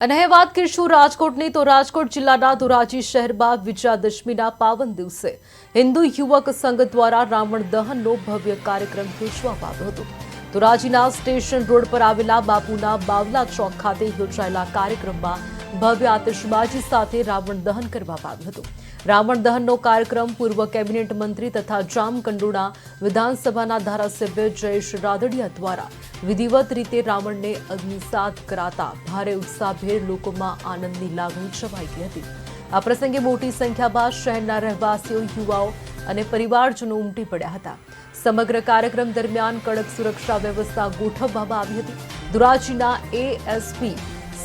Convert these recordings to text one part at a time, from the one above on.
અને વાત કરીશું રાજકોટની, તો રાજકોટ જિલ્લાના ધોરાજી શહેરમાં વિજયાદશમીના પાવન દિવસે હિન્દુ યુવક સંઘ દ્વારા રાવણ દહનનો ભવ્ય કાર્યક્રમ યોજવામાં આવ્યો હતો. ધોરાજીના સ્ટેશન રોડ પર આવેલા બાપુના બાવલા ચોક ખાતે યોજાયેલા કાર્યક્રમમાં ભવ્ય આતશબાજી સાથે રાવણ દહન કરવામાં આવ્યું હતું. રાવણ દહનનો કાર્યક્રમ પૂર્વ કેબિનેટ મંત્રી તથા જામકંડોળા વિધાનસભાના ધારાસભ્ય જયેશ રાદડિયા દ્વારા વિધિવત રીતે રાવણને અગ્નિસાત કરાતા ભારે ઉત્સાહભેર લોકોમાં આનંદની લાગણી છવાઈ ગઈ હતી. આ પ્રસંગે મોટી સંખ્યામાં શહેરના રહેવાસીઓ, યુવાઓ અને પરિવારજનો ઉમટી પડ્યા હતા. સમગ્ર કાર્યક્રમ દરમિયાન કડક સુરક્ષા વ્યવસ્થા ગોઠવવામાં આવી હતી. ધોરાજીના એએસપી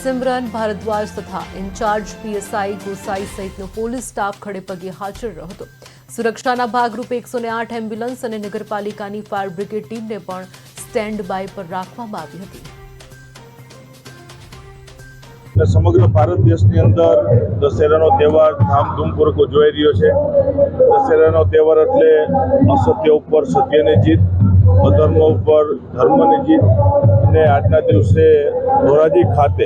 સિમરન, ભારદ્વાજ તથા ઇન્ચાર્જ પીએસઆઈ ગોસાઈ સહિતનો પોલીસ સ્ટાફ ખડેપગે હાજર રહ્યો હતો. સુરક્ષાના ભાગરૂપે એકસો આઠ એમ્બ્યુલન્સ અને નગરપાલિકાની ફાયર બ્રિગેડ ટીમને પણ સ્ટેન્ડ બાય પર રાખવામાં આવી હતી. સમગ્ર ભારત દેશની અંદર દશેરાનો તહેવાર ધામધૂમપૂર્વક ઉજવાઈ રહ્યો છે. દશેરાનો તહેવાર એટલે અસત્ય ઉપર સત્યની જીત, અધર્મ ઉપર ધર્મની જીત અને આજના દિવસે ધોરાજી ખાતે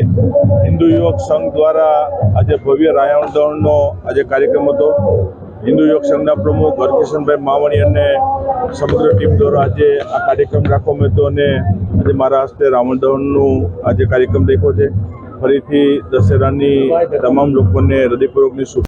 હિન્દુ યુવક સંઘ દ્વારા આજે ભવ્ય રાયણ દળનો આજે કાર્યક્રમ હતો. હિન્દુ યુવક સંઘના પ્રમુખ હરકિશનભાઈ માવણી અને સમગ્ર ટીમ દ્વારા આજે આ કાર્યક્રમ રાખવામાં હતો અને આજે મારા હસ્તે રાવણ દહનનું આજે કાર્યક્રમ રાખ્યો છે. ફરીથી દશેરાની તમામ લોકોને હૃદયપૂર્વકની શુભ